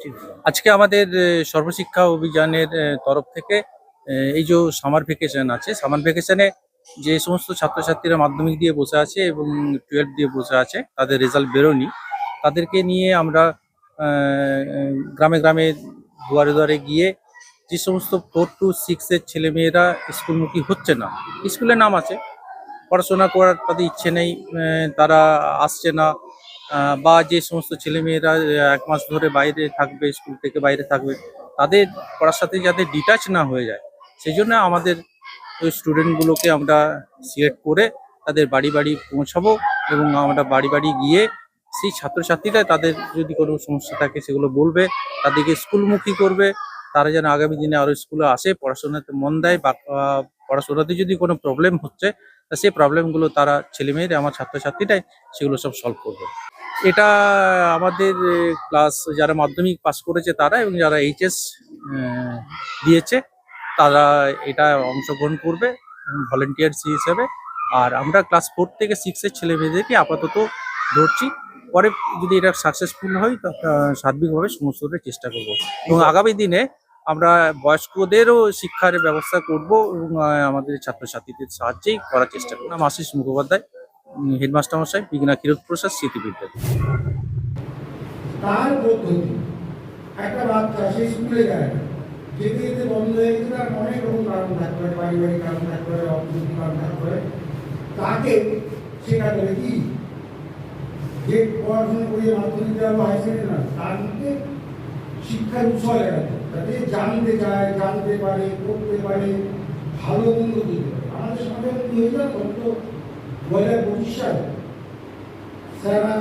হলো? আজকে আমাদের সর্বশিক্ষা অভিযানের তরফ থেকে এই যে সামার ভেকেশন আছে, সামার ভেকেশনে যে সমস্ত ছাত্রছাত্রীরা মাধ্যমিক দিয়ে বসে আছে এবং টুয়েলভ দিয়ে বসে আছে, তাদের রেজাল্ট বেরোনি তাদেরকে নিয়ে আমরা গ্রামে গ্রামে দুয়ারে দুয়ারে গিয়ে যে সমস্ত ফোর টু সিক্সের ছেলেমেয়েরা স্কুলমুখী হচ্ছে না স্কুলে নাম আছে, পড়াশোনা করার তাদের ইচ্ছে নেই তারা আসছে না বা যে সমস্ত ছেলেমেয়েরা এক মাস ধরে বাইরে থাকবে, স্কুল থেকে বাইরে থাকবে, তাদের পড়ার সাথে যাতে ডিটাচ না হয়ে যায়, সেই জন্য আমাদের ওই স্টুডেন্টগুলোকে আমরা সিলেক্ট করে তাদের বাড়ি বাড়ি পৌঁছাবো এবং আমরা বাড়ি বাড়ি গিয়ে সেই ছাত্রছাত্রীরা তাদের যদি কোনো সমস্যা থাকে সেগুলো বলবে, তাদেরকে স্কুলমুখী করবে, তারা যেন আগামী দিনে আরও স্কুলে আসে, পড়াশোনাতে মন দেয় বা পড়াশোনাতে যদি কোনো প্রবলেম হচ্ছে সেই প্রবলেমগুলো তারা ছেলেমেয়েরা, আমার ছাত্রছাত্রীরাই সেগুলো সব সলভ করবে। এটা আমাদের ক্লাস যারা মাধ্যমিক পাস করেছে তারা এবং যারা এইচএস দিয়েছে, তারা এটা অংশগ্রহণ করবে ভলেন্টিয়ার্স হিসেবে। আর আমরা ক্লাস ফোর থেকে সিক্সের ছেলে মেয়েদেরকে আপাতত ধরছি। পরে যদি এটা সাকসেসফুল হয় সার্বিকভাবে সমস্তটা চেষ্টা করব। এবং আগামী দিনে আমরা বয়স্কদেরও শিক্ষার ব্যবস্থা করব এবং আমাদের ছাত্রছাত্রীদের সাহায্যেই করার চেষ্টা করব। আশিস মুখোপাধ্যায়। হেডমাস্টার মশাই বিঘ্না কিরোধ প্রসাদ স্মৃতিবিদ্যালয় তার পদ্ধতি একটা বাচ্চা সেই স্কুলে যায়। যেতে যেতে বন্ধ হয়ে গেছে, তার অনেক রকম কারণ থাকতে পারে, পারিবারিক কারণ থাকতে পারে, অর্থনৈতিক কারণ থাকতে পারে তাকে কি যে পড়াশোনা করিয়ে মাধ্যমিক দেওয়া হাই না শিক্ষার হবে। যাতে জানতে চায়, জানতে পারে, করতে পারে, ভালো মন্দ বুঝতে পারে আমাদের সমাজে হয়েছে গত পঁচিশ সালে স্যাররা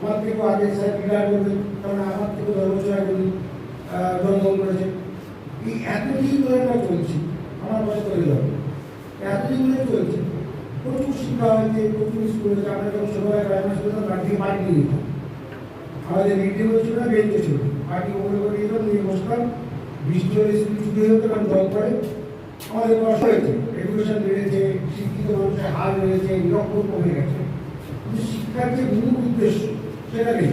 আমার থেকেও আগে স্যার রিটায়ার করবেন, কারণ আমার থেকে দশ বছর আগে জন্মগ্রহণ করেছেন। এই এতদিন ধরে আমরা চলছি, আমার বয়স করে যাবে এতদিন ধরে চলছে, প্রচুর শিক্ষা হয়েছে, প্রচুর স্কুল হয়েছে, আমরা যখন ছোটবেলায় প্রাইমারি স্কুলে তখন বাড়ি পার্টি নিয়ে আমাদের মিড ডে ছিল না বেঞ্চে ছিল পার্টি ওপরে করে দিতাম নিয়ে বসতাম বৃষ্টি হলে স্কুল ছুটি যেত কারণ জল পড়ে। আমাদের হয়েছে এডুকেশন বেড়েছে, শিক্ষিত মানুষের হার বেড়েছে নিরক্ষর কমে গেছে। কিন্তু শিক্ষার যে মূল উদ্দেশ্য, সেটা নেই